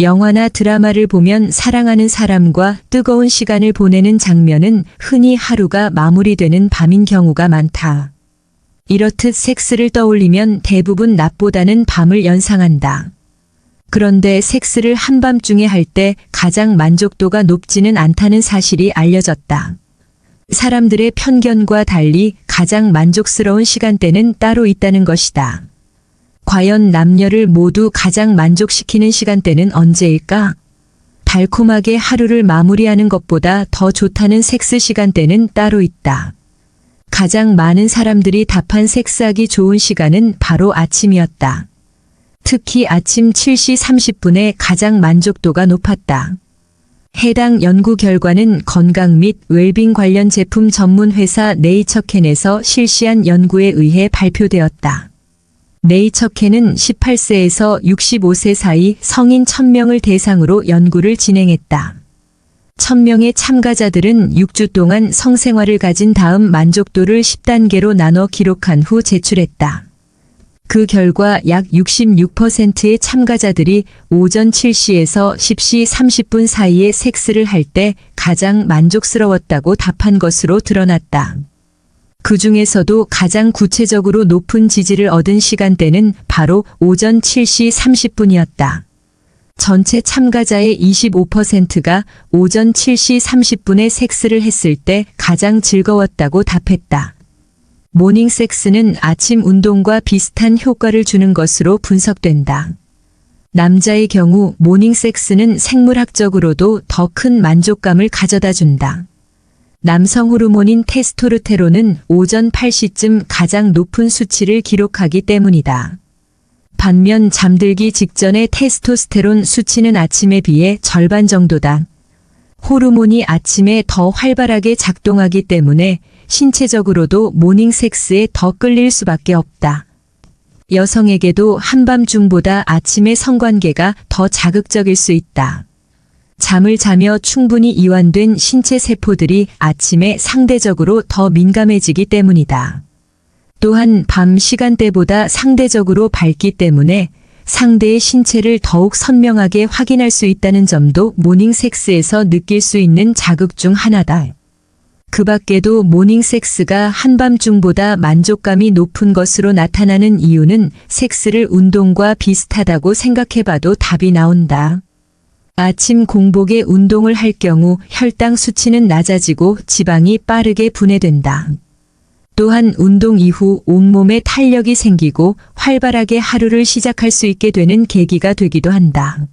영화나 드라마를 보면 사랑하는 사람과 뜨거운 시간을 보내는 장면은 흔히 하루가 마무리되는 밤인 경우가 많다. 이렇듯 섹스를 떠올리면 대부분 낮보다는 밤을 연상한다. 그런데 섹스를 한밤중에 할 때 가장 만족도가 높지는 않다는 사실이 알려졌다. 사람들의 편견과 달리 가장 만족스러운 시간대는 따로 있다는 것이다. 과연 남녀를 모두 가장 만족시키는 시간대는 언제일까? 달콤하게 하루를 마무리하는 것보다 더 좋다는 섹스 시간대는 따로 있다. 가장 많은 사람들이 답한 섹스하기 좋은 시간은 바로 아침이었다. 특히 아침 7시 30분에 가장 만족도가 높았다. 해당 연구 결과는 건강 및 웰빙 관련 제품 전문 회사 네이처캔에서 실시한 연구에 의해 발표되었다. 네이처캔은 18세에서 65세 사이 성인 1000명을 대상으로 연구를 진행했다. 1000명의 참가자들은 6주 동안 성생활을 가진 다음 만족도를 10단계로 나눠 기록한 후 제출했다. 그 결과 약 66%의 참가자들이 오전 7시에서 10시 30분 사이에 섹스를 할 때 가장 만족스러웠다고 답한 것으로 드러났다. 그 중에서도 가장 구체적으로 높은 지지를 얻은 시간대는 바로 오전 7시 30분이었다. 전체 참가자의 25%가 오전 7시 30분에 섹스를 했을 때 가장 즐거웠다고 답했다. 모닝 섹스는 아침 운동과 비슷한 효과를 주는 것으로 분석된다. 남자의 경우 모닝 섹스는 생물학적으로도 더 큰 만족감을 가져다 준다. 남성 호르몬인 테스토르테론은 오전 8시쯤 가장 높은 수치를 기록하기 때문이다. 반면 잠들기 직전의 테스토스테론 수치는 아침에 비해 절반 정도다. 호르몬이 아침에 더 활발하게 작동하기 때문에 신체적으로도 모닝 섹스에 더 끌릴 수밖에 없다. 여성에게도 한밤중보다 아침의 성관계가 더 자극적일 수 있다. 잠을 자며 충분히 이완된 신체 세포들이 아침에 상대적으로 더 민감해지기 때문이다. 또한 밤 시간대보다 상대적으로 밝기 때문에 상대의 신체를 더욱 선명하게 확인할 수 있다는 점도 모닝 섹스에서 느낄 수 있는 자극 중 하나다. 그 밖에도 모닝 섹스가 한밤중보다 만족감이 높은 것으로 나타나는 이유는 섹스를 운동과 비슷하다고 생각해봐도 답이 나온다. 아침 공복에 운동을 할 경우 혈당 수치는 낮아지고 지방이 빠르게 분해된다. 또한 운동 이후 온몸에 탄력이 생기고 활발하게 하루를 시작할 수 있게 되는 계기가 되기도 한다.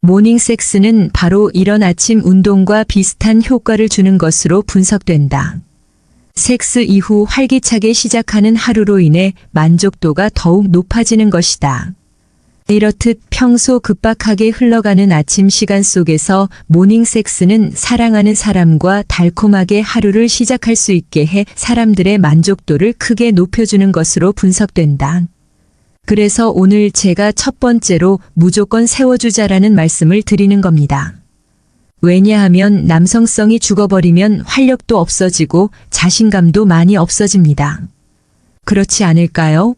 모닝 섹스는 바로 이런 아침 운동과 비슷한 효과를 주는 것으로 분석된다. 섹스 이후 활기차게 시작하는 하루로 인해 만족도가 더욱 높아지는 것이다. 이렇듯 평소 급박하게 흘러가는 아침 시간 속에서 모닝 섹스는 사랑하는 사람과 달콤하게 하루를 시작할 수 있게 해 사람들의 만족도를 크게 높여주는 것으로 분석된다. 그래서 오늘 제가 첫 번째로 무조건 세워주자라는 말씀을 드리는 겁니다. 왜냐하면 남성성이 죽어버리면 활력도 없어지고 자신감도 많이 없어집니다. 그렇지 않을까요?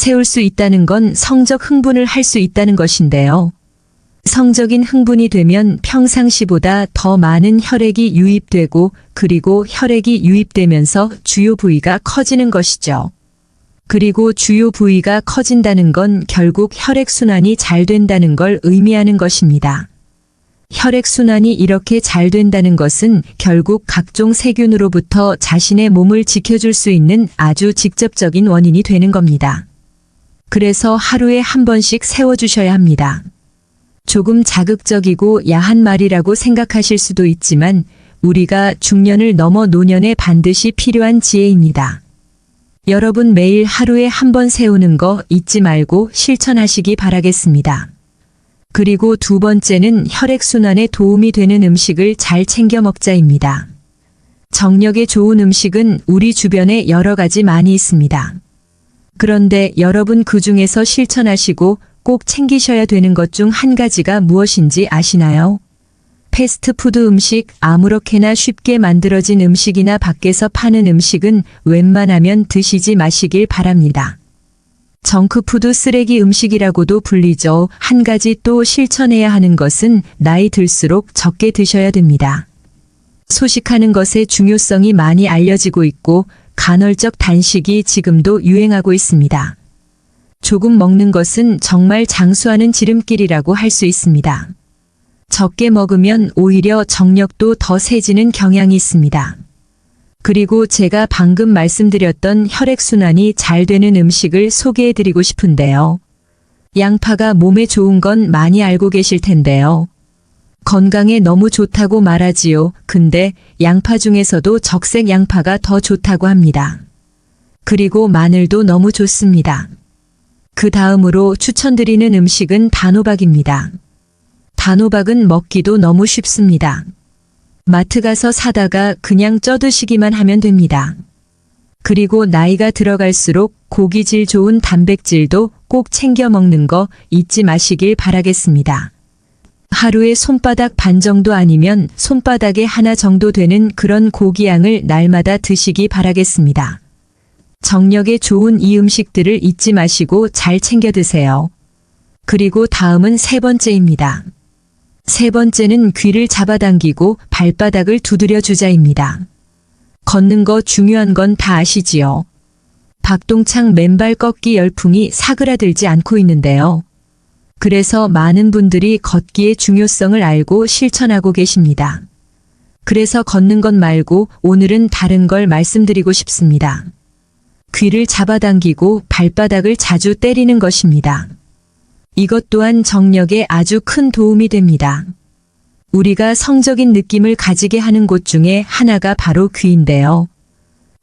세울 수 있다는 건 성적 흥분을 할 수 있다는 것인데요. 성적인 흥분이 되면 평상시보다 더 많은 혈액이 유입되고 그리고 혈액이 유입되면서 주요 부위가 커지는 것이죠. 그리고 주요 부위가 커진다는 건 결국 혈액순환이 잘 된다는 걸 의미하는 것입니다. 혈액순환이 이렇게 잘 된다는 것은 결국 각종 세균으로부터 자신의 몸을 지켜줄 수 있는 아주 직접적인 원인이 되는 겁니다. 그래서 하루에 한 번씩 세워주셔야 합니다. 조금 자극적이고 야한 말이라고 생각하실 수도 있지만 우리가 중년을 넘어 노년에 반드시 필요한 지혜입니다. 여러분 매일 하루에 한 번 세우는 거 잊지 말고 실천하시기 바라겠습니다. 그리고 두 번째는 혈액순환에 도움이 되는 음식을 잘 챙겨 먹자입니다. 정력에 좋은 음식은 우리 주변에 여러 가지 많이 있습니다. 그런데 여러분 그 중에서 실천하시고 꼭 챙기셔야 되는 것 중 한 가지가 무엇인지 아시나요? 패스트푸드 음식, 아무렇게나 쉽게 만들어진 음식이나 밖에서 파는 음식은 웬만하면 드시지 마시길 바랍니다. 정크푸드 쓰레기 음식이라고도 불리죠. 한 가지 또 실천해야 하는 것은 나이 들수록 적게 드셔야 됩니다. 소식하는 것의 중요성이 많이 알려지고 있고 간헐적 단식이 지금도 유행하고 있습니다. 조금 먹는 것은 정말 장수하는 지름길이라고 할 수 있습니다. 적게 먹으면 오히려 정력도 더 세지는 경향이 있습니다. 그리고 제가 방금 말씀드렸던 혈액순환이 잘 되는 음식을 소개해 드리고 싶은데요. 양파가 몸에 좋은 건 많이 알고 계실 텐데요. 건강에 너무 좋다고 말하지요. 근데 양파 중에서도 적색 양파가 더 좋다고 합니다. 그리고 마늘도 너무 좋습니다. 그 다음으로 추천드리는 음식은 단호박입니다. 단호박은 먹기도 너무 쉽습니다. 마트 가서 사다가 그냥 쪄드시기만 하면 됩니다. 그리고 나이가 들어갈수록 고기질 좋은 단백질도 꼭 챙겨 먹는 거 잊지 마시길 바라겠습니다. 하루에 손바닥 반 정도 아니면 손바닥에 하나 정도 되는 그런 고기양을 날마다 드시기 바라겠습니다. 정력에 좋은 이 음식들을 잊지 마시고 잘 챙겨 드세요. 그리고 다음은 세 번째입니다. 세 번째는 귀를 잡아당기고 발바닥을 두드려 주자입니다. 걷는 거 중요한 건 다 아시지요? 박동창 맨발 꺾기 열풍이 사그라들지 않고 있는데요. 그래서 많은 분들이 걷기의 중요성을 알고 실천하고 계십니다. 그래서 걷는 것 말고 오늘은 다른 걸 말씀드리고 싶습니다. 귀를 잡아당기고 발바닥을 자주 때리는 것입니다. 이것 또한 정력에 아주 큰 도움이 됩니다. 우리가 성적인 느낌을 가지게 하는 곳 중에 하나가 바로 귀인데요.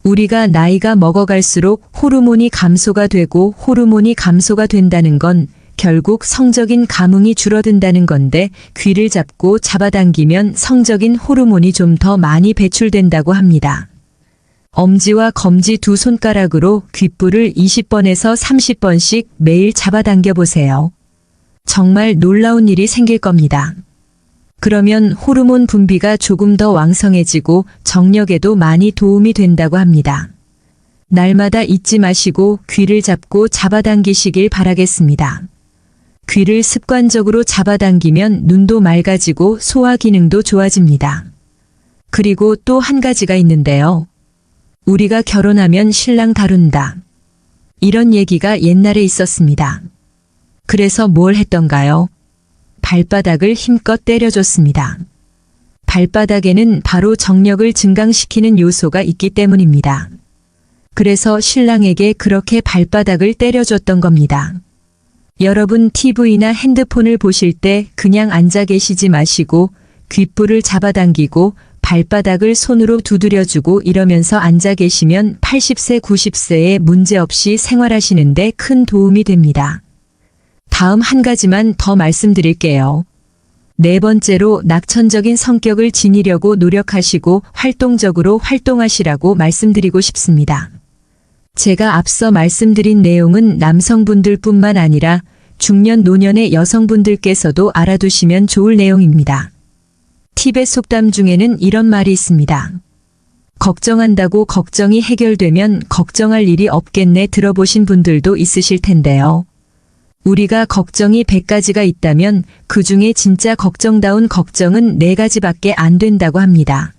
우리가 나이가 먹어갈수록 호르몬이 감소가 되고 호르몬이 감소가 된다는 건 결국 성적인 감흥이 줄어든다는 건데 귀를 잡고 잡아당기면 성적인 호르몬이 좀 더 많이 배출된다고 합니다. 엄지와 검지 두 손가락으로 귓불을 20번에서 30번씩 매일 잡아당겨 보세요. 정말 놀라운 일이 생길 겁니다. 그러면 호르몬 분비가 조금 더 왕성해지고 정력에도 많이 도움이 된다고 합니다. 날마다 잊지 마시고 귀를 잡고 잡아당기시길 바라겠습니다. 귀를 습관적으로 잡아당기면 눈도 맑아지고 소화 기능도 좋아집니다. 그리고 또 한 가지가 있는데요. 우리가 결혼하면 신랑 다룬다. 이런 얘기가 옛날에 있었습니다. 그래서 뭘 했던가요? 발바닥을 힘껏 때려줬습니다. 발바닥에는 바로 정력을 증강시키는 요소가 있기 때문입니다. 그래서 신랑에게 그렇게 발바닥을 때려줬던 겁니다. 여러분 TV나 핸드폰을 보실 때 그냥 앉아 계시지 마시고 귓불을 잡아당기고 발바닥을 손으로 두드려주고 이러면서 앉아 계시면 80세, 90세에 문제없이 생활하시는데 큰 도움이 됩니다. 다음 한 가지만 더 말씀드릴게요. 네 번째로 낙천적인 성격을 지니려고 노력하시고 활동적으로 활동하시라고 말씀드리고 싶습니다. 제가 앞서 말씀드린 내용은 남성분들 뿐만 아니라 중년 노년의 여성분들께서도 알아두시면 좋을 내용입니다. 팁의 속담 중에는 이런 말이 있습니다. 걱정한다고 걱정이 해결되면 걱정할 일이 없겠네 들어보신 분들도 있으실 텐데요. 우리가 걱정이 100가지가 있다면 그 중에 진짜 걱정다운 걱정은 4가지밖에 안 된다고 합니다.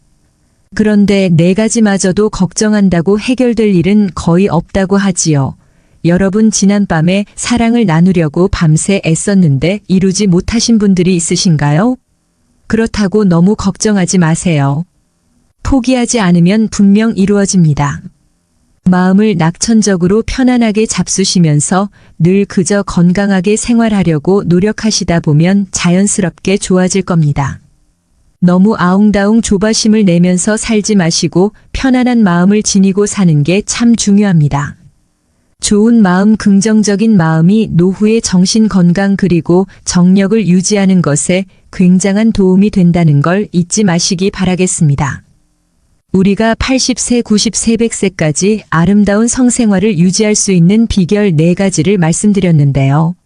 그런데 4가지마저도 걱정한다고 해결될 일은 거의 없다고 하지요. 여러분 지난밤에 사랑을 나누려고 밤새 애썼는데 이루지 못하신 분들이 있으신가요? 그렇다고 너무 걱정하지 마세요. 포기하지 않으면 분명 이루어집니다. 마음을 낙천적으로 편안하게 잡수시면서 늘 그저 건강하게 생활하려고 노력하시다 보면 자연스럽게 좋아질 겁니다. 너무 아웅다웅 조바심을 내면서 살지 마시고 편안한 마음을 지니고 사는 게 참 중요합니다. 좋은 마음, 긍정적인 마음이 노후의 정신 건강 그리고 정력을 유지하는 것에 굉장한 도움이 된다는 걸 잊지 마시기 바라겠습니다. 우리가 80세, 90세, 100세까지 아름다운 성생활을 유지할 수 있는 비결 4가지를 말씀드렸는데요.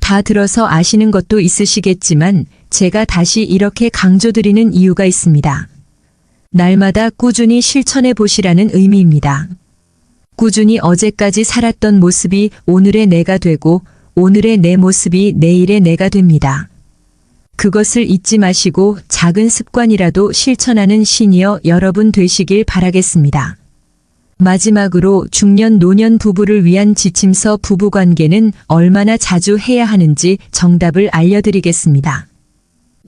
다 들어서 아시는 것도 있으시겠지만 제가 다시 이렇게 강조드리는 이유가 있습니다. 날마다 꾸준히 실천해 보시라는 의미입니다. 꾸준히 어제까지 살았던 모습이 오늘의 내가 되고 오늘의 내 모습이 내일의 내가 됩니다. 그것을 잊지 마시고 작은 습관이라도 실천하는 시니어 여러분 되시길 바라겠습니다. 마지막으로 중년 노년 부부를 위한 지침서 부부 관계는 얼마나 자주 해야 하는지 정답을 알려드리겠습니다.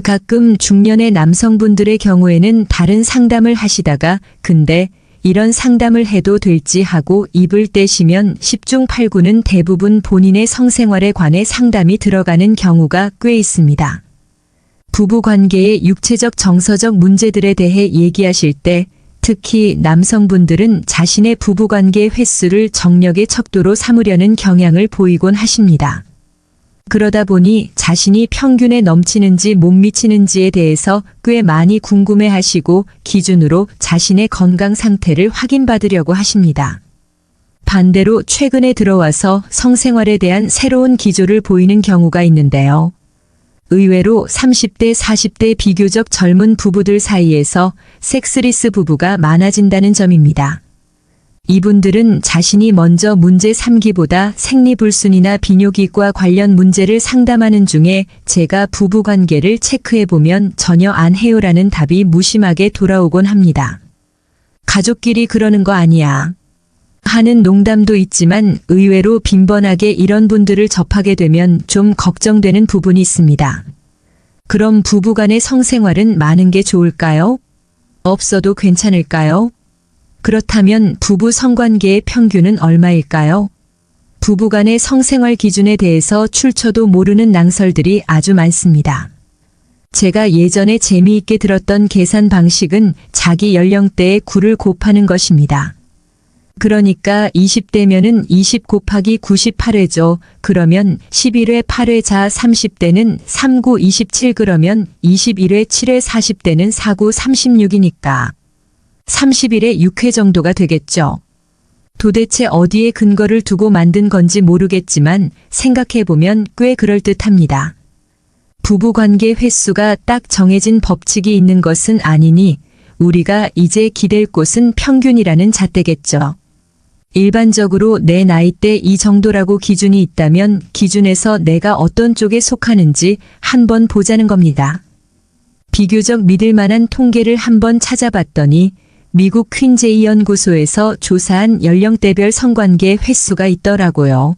가끔 중년의 남성분들의 경우에는 다른 상담을 하시다가 근데 이런 상담을 해도 될지 하고 입을 떼시면 10중 8구는 대부분 본인의 성생활에 관해 상담이 들어가는 경우가 꽤 있습니다. 부부 관계의 육체적 정서적 문제들에 대해 얘기하실 때 특히 남성분들은 자신의 부부 관계 횟수를 정력의 척도로 삼으려는 경향을 보이곤 하십니다. 그러다 보니 자신이 평균에 넘치는지 못 미치는지에 대해서 꽤 많이 궁금해 하시고 기준으로 자신의 건강 상태를 확인받으려고 하십니다. 반대로 최근에 들어와서 성생활에 대한 새로운 기조를 보이는 경우가 있는데요. 의외로 30대, 40대 비교적 젊은 부부들 사이에서 섹스리스 부부가 많아진다는 점입니다. 이분들은 자신이 먼저 문제 삼기보다 생리불순이나 비뇨기과 관련 문제를 상담하는 중에 제가 부부 관계를 체크해보면 전혀 안 해요라는 답이 무심하게 돌아오곤 합니다. 가족끼리 그러는 거 아니야. 하는 농담도 있지만 의외로 빈번하게 이런 분들을 접하게 되면 좀 걱정되는 부분이 있습니다. 그럼 부부간의 성생활은 많은 게 좋을까요? 없어도 괜찮을까요? 그렇다면 부부 성관계의 평균은 얼마일까요? 부부 간의 성생활 기준에 대해서 출처도 모르는 낭설들이 아주 많습니다. 제가 예전에 재미있게 들었던 계산 방식은 자기 연령대의 9를 곱하는 것입니다. 그러니까 20대면은 20 곱하기 98회죠. 그러면 11회 8회 자 30대는 39 27 그러면 21회 7회 40대는 49 36이니까 31회 6회 정도가 되겠죠. 도대체 어디에 근거를 두고 만든 건지 모르겠지만 생각해보면 꽤 그럴듯합니다. 부부관계 횟수가 딱 정해진 법칙이 있는 것은 아니니 우리가 이제 기댈 곳은 평균이라는 잣대겠죠. 일반적으로 내 나이대 이 정도라고 기준이 있다면 기준에서 내가 어떤 쪽에 속하는지 한번 보자는 겁니다. 비교적 믿을 만한 통계를 한번 찾아봤더니 미국 퀸제이 연구소에서 조사한 연령대별 성관계 횟수가 있더라고요.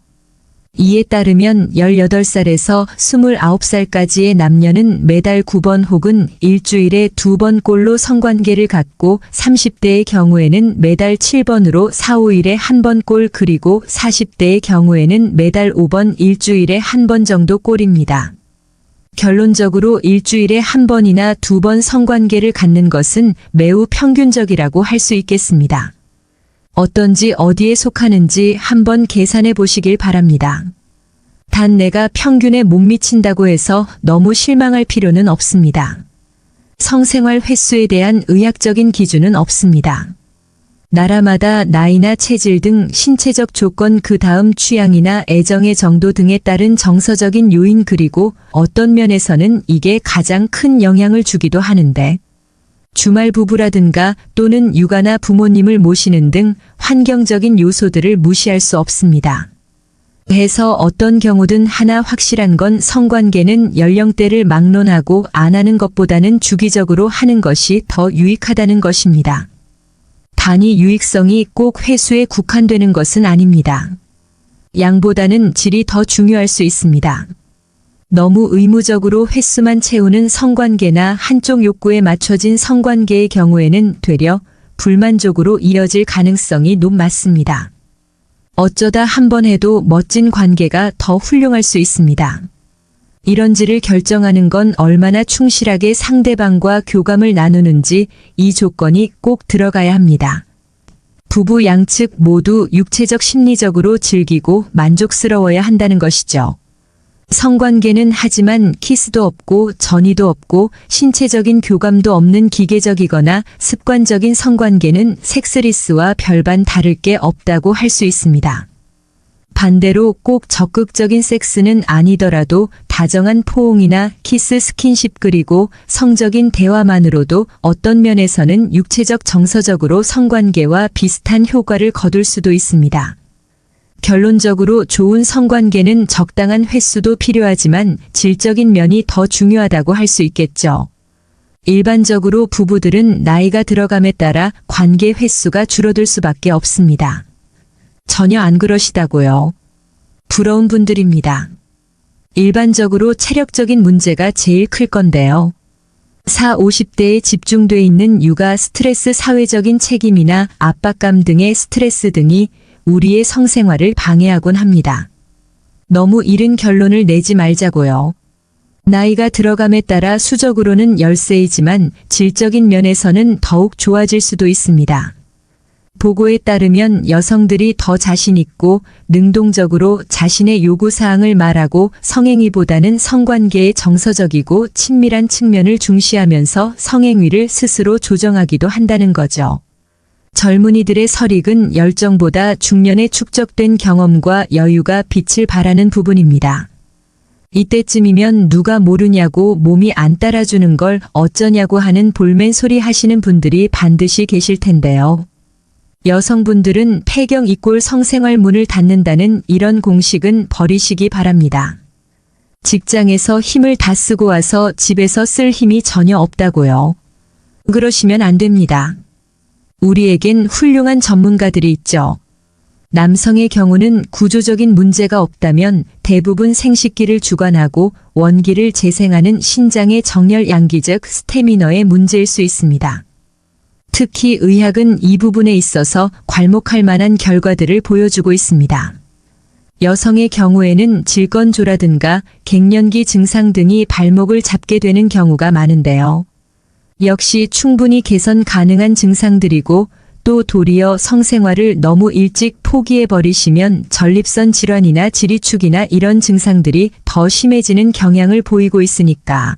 이에 따르면 18살에서 29살까지의 남녀는 매달 9번 혹은 일주일에 2번 꼴로 성관계를 갖고 30대의 경우에는 매달 7번으로 4, 5일에 한번꼴 그리고 40대의 경우에는 매달 5번 일주일에 한번 정도 꼴입니다. 결론적으로 일주일에 한 번이나 두 번 성관계를 갖는 것은 매우 평균적이라고 할 수 있겠습니다. 어떤지 어디에 속하는지 한번 계산해 보시길 바랍니다. 단 내가 평균에 못 미친다고 해서 너무 실망할 필요는 없습니다. 성생활 횟수에 대한 의학적인 기준은 없습니다. 나라마다 나이나 체질 등 신체적 조건 그 다음 취향이나 애정의 정도 등에 따른 정서적인 요인 그리고 어떤 면에서는 이게 가장 큰 영향을 주기도 하는데 주말 부부라든가 또는 육아나 부모님을 모시는 등 환경적인 요소들을 무시할 수 없습니다. 해서 어떤 경우든 하나 확실한 건 성관계는 연령대를 막론하고 안 하는 것보다는 주기적으로 하는 것이 더 유익하다는 것입니다. 단위 유익성이 꼭 회수에 국한되는 것은 아닙니다. 양보다는 질이 더 중요할 수 있습니다. 너무 의무적으로 횟수만 채우는 성관계나 한쪽 욕구에 맞춰진 성관계의 경우에는 되려 불만족으로 이어질 가능성이 높습니다. 어쩌다 한 번 해도 멋진 관계가 더 훌륭할 수 있습니다. 이런지를 결정하는 건 얼마나 충실하게 상대방과 교감을 나누는지 이 조건이 꼭 들어가야 합니다. 부부 양측 모두 육체적 심리적으로 즐기고 만족스러워야 한다는 것이죠. 성관계는 하지만 키스도 없고 전이도 없고 신체적인 교감도 없는 기계적이거나 습관적인 성관계는 섹스리스와 별반 다를 게 없다고 할 수 있습니다. 반대로 꼭 적극적인 섹스는 아니더라도 다정한 포옹이나 키스 스킨십 그리고 성적인 대화만으로도 어떤 면에서는 육체적 정서적으로 성관계와 비슷한 효과를 거둘 수도 있습니다. 결론적으로 좋은 성관계는 적당한 횟수도 필요하지만 질적인 면이 더 중요하다고 할 수 있겠죠. 일반적으로 부부들은 나이가 들어감에 따라 관계 횟수가 줄어들 수밖에 없습니다. 전혀 안 그러시다고요. 부러운 분들입니다. 일반적으로 체력적인 문제가 제일 클 건데요. 4, 50대에 집중돼 있는 육아 스트레스 사회적인 책임이나 압박감 등의 스트레스 등이 우리의 성생활을 방해하곤 합니다. 너무 이른 결론을 내지 말자고요. 나이가 들어감에 따라 수적으로는 열세이지만 질적인 면에서는 더욱 좋아질 수도 있습니다. 보고에 따르면 여성들이 더 자신있고 능동적으로 자신의 요구사항을 말하고 성행위보다는 성관계의 정서적이고 친밀한 측면을 중시하면서 성행위를 스스로 조정하기도 한다는 거죠. 젊은이들의 설익은 열정보다 중년에 축적된 경험과 여유가 빛을 발하는 부분입니다. 이때쯤이면 누가 모르냐고 몸이 안 따라주는 걸 어쩌냐고 하는 볼멘 소리 하시는 분들이 반드시 계실 텐데요. 여성분들은 폐경 이꼴 성생활 문을 닫는다는 이런 공식은 버리시기 바랍니다. 직장에서 힘을 다 쓰고 와서 집에서 쓸 힘이 전혀 없다고요. 그러시면 안 됩니다. 우리에겐 훌륭한 전문가들이 있죠. 남성의 경우는 구조적인 문제가 없다면 대부분 생식기를 주관하고 원기를 재생하는 신장의 정렬 양기 즉 스태미너의 문제일 수 있습니다. 특히 의학은 이 부분에 있어서 괄목할 만한 결과들을 보여주고 있습니다. 여성의 경우에는 질건조라든가 갱년기 증상 등이 발목을 잡게 되는 경우가 많은데요. 역시 충분히 개선 가능한 증상들이고 또 도리어 성생활을 너무 일찍 포기해버리시면 전립선 질환이나 지리축이나 이런 증상들이 더 심해지는 경향을 보이고 있으니까.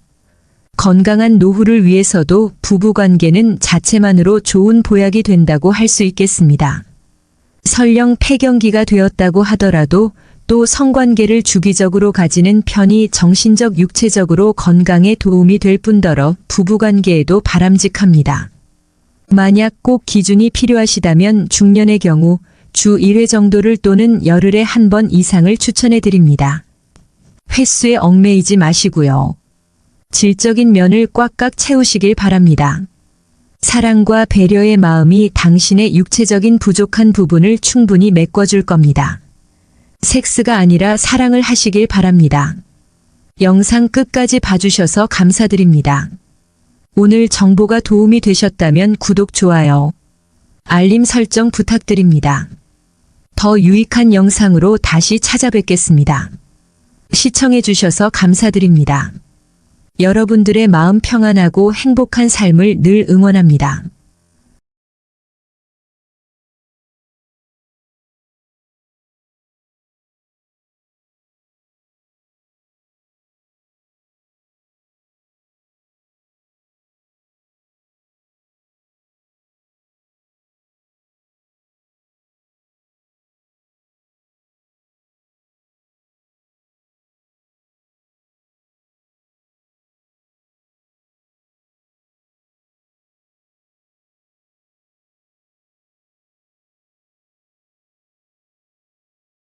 건강한 노후를 위해서도 부부관계는 자체만으로 좋은 보약이 된다고 할 수 있겠습니다. 설령 폐경기가 되었다고 하더라도 또 성관계를 주기적으로 가지는 편이 정신적 육체적으로 건강에 도움이 될 뿐더러 부부관계에도 바람직합니다. 만약 꼭 기준이 필요하시다면 중년의 경우 주 1회 정도를 또는 열흘에 한 번 이상을 추천해 드립니다. 횟수에 얽매이지 마시고요. 질적인 면을 꽉꽉 채우시길 바랍니다. 사랑과 배려의 마음이 당신의 육체적인 부족한 부분을 충분히 메꿔줄 겁니다. 섹스가 아니라 사랑을 하시길 바랍니다. 영상 끝까지 봐주셔서 감사드립니다. 오늘 정보가 도움이 되셨다면 구독, 좋아요, 알림 설정 부탁드립니다. 더 유익한 영상으로 다시 찾아뵙겠습니다. 시청해주셔서 감사드립니다. 여러분들의 마음 평안하고 행복한 삶을 늘 응원합니다.